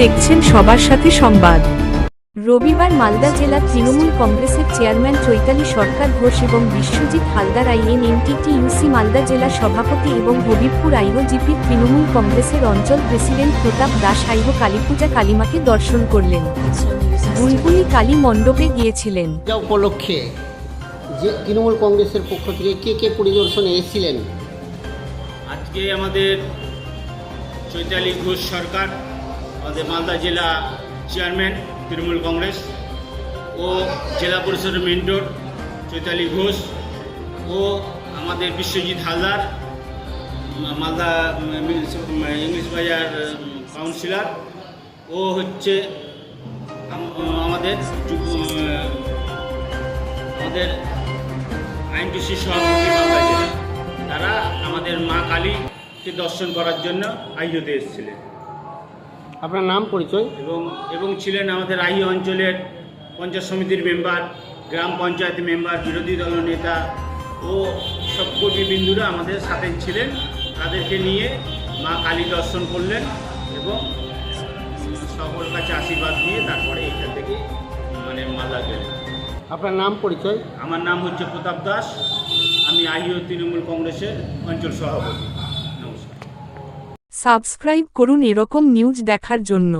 দেখছেন সবার সাথে সংবাদ। রবিবার মালদা জেলা তৃণমূল কংগ্রেসের চেয়ারম্যান চৈতালি সরকার ঘোষ এবং বিশ্বজিৎ হালদার আইএন এনটিটিইউসি মালদা জেলা সভাপতি এবং হবিবপুর আইহো জিপির তৃণমূল কংগ্রেসের অঞ্চল প্রেসিডেন্ট প্রতাপ দাস আইহো কালীপূজা কালীমাকে দর্শন করলেন। বুলবুলি কালী মণ্ডপে গিয়েছিলেন। উপলক্ষে যে তৃণমূল কংগ্রেসের পক্ষ থেকে কে কে পরিদর্শনে এসেছিলেন? আজকে আমাদের চৈতালি ঘোষ সরকার আমাদের মালদা জেলা চেয়ারম্যান তৃণমূল কংগ্রেস ও জেলা পরিষদের মেন্টর চৈতালি ঘোষ ও আমাদের বিশ্বজিৎ হালদার মালদা ইংলিশ বাজার কাউন্সিলর ও হচ্ছে আমাদের আমাদের আইনটিসি সভাপতি তারা আমাদের মা কালীকে দর্শন করার জন্য আইহতে এসেছিলেন। আপনার নাম পরিচয়? এবং এবং ছিলেন আমাদের আহি অঞ্চলের পঞ্চায়েত সমিতির মেম্বার গ্রাম পঞ্চায়েত মেম্বার বিরোধী দল নেতা ও সব বিন্দুরা আমাদের সাথে ছিলেন। তাদেরকে নিয়ে মা কালী দর্শন করলেন এবং সকল কাছে আশীর্বাদ নিয়ে তারপরে এখান থেকে মানে মালদা গেলেন। আপনার নাম পরিচয়? আমার নাম হচ্ছে প্রতাপ দাস। আমি আহিও তৃণমূল কংগ্রেসের অঞ্চল সভাপতি। সাবস্ক্রাইব করুন এরকম নিউজ দেখার জন্য।